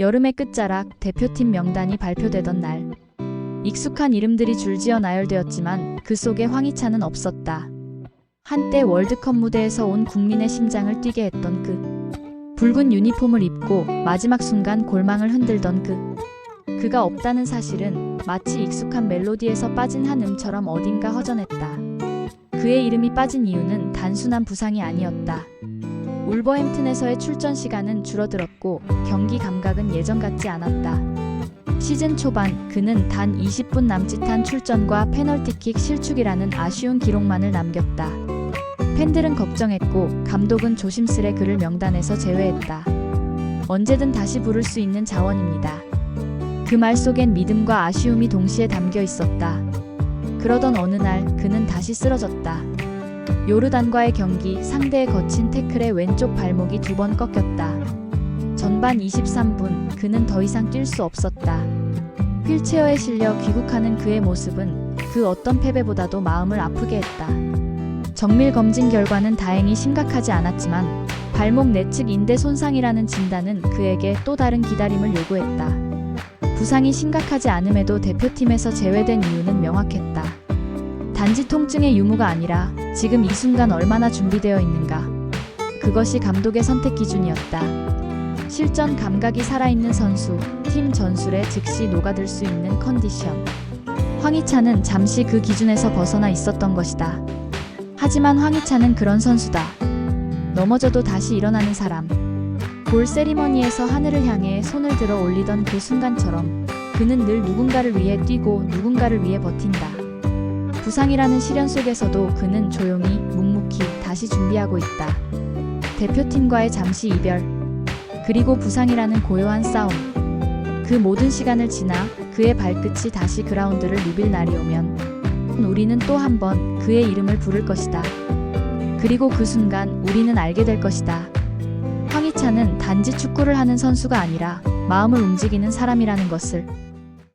여름의 끝자락 대표팀 명단이 발표되던 날. 익숙한 이름들이 줄지어 나열되었지만 그 속에 황희찬은 없었다. 한때 월드컵 무대에서 온 국민의 심장을 뛰게 했던 그 붉은 유니폼을 입고 마지막 순간 골망을 흔들던 그 그가 없다는 사실은 마치 익숙한 멜로디에서 빠진 한 음처럼 어딘가 허전했다. 그의 이름이 빠진 이유는 단순한 부상이 아니었다. 울버햄튼에서의 출전 시간은 줄어들었고 경기 감각은 예전 같지 않았다. 시즌 초반 그는 단 20분 남짓한 출전과 페널티킥 실축이라는 아쉬운 기록만을 남겼다. 팬들은 걱정했고 감독은 조심스레 그를 명단에서 제외했다. 언제든 다시 부를 수 있는 자원입니다. 그 말 속엔 믿음과 아쉬움이 동시에 담겨 있었다. 그러던 어느 날 그는 다시 쓰러졌다. 요르단과의 경기 상대의 거친 태클에 왼쪽 발목이 두 번 꺾였다. 전반 23분 그는 더 이상 뛸 수 없었다. 휠체어에 실려 귀국하는 그의 모습은 그 어떤 패배보다도 마음을 아프게 했다. 정밀 검진 결과는 다행히 심각하지 않았지만 발목 내측 인대 손상이라는 진단은 그에게 또 다른 기다림을 요구했다. 부상이 심각하지 않음에도 대표팀에서 제외된 이유는 명확했다. 단지 통증의 유무가 아니라 지금 이 순간 얼마나 준비되어 있는가. 그것이 감독의 선택 기준이었다. 실전 감각이 살아있는 선수, 팀 전술에 즉시 녹아들 수 있는 컨디션. 황희찬은 잠시 그 기준에서 벗어나 있었던 것이다. 하지만 황희찬은 그런 선수다. 넘어져도 다시 일어나는 사람. 골 세리머니에서 하늘을 향해 손을 들어 올리던 그 순간처럼 그는 늘 누군가를 위해 뛰고 누군가를 위해 버틴다. 부상이라는 시련 속에서도 그는 조용히 묵묵히 다시 준비하고 있다. 대표팀과의 잠시 이별, 그리고 부상이라는 고요한 싸움. 그 모든 시간을 지나 그의 발끝이 다시 그라운드를 누빌 날이 오면 우리는 또 한 번 그의 이름을 부를 것이다. 그리고 그 순간 우리는 알게 될 것이다. 황희찬은 단지 축구를 하는 선수가 아니라 마음을 움직이는 사람이라는 것을.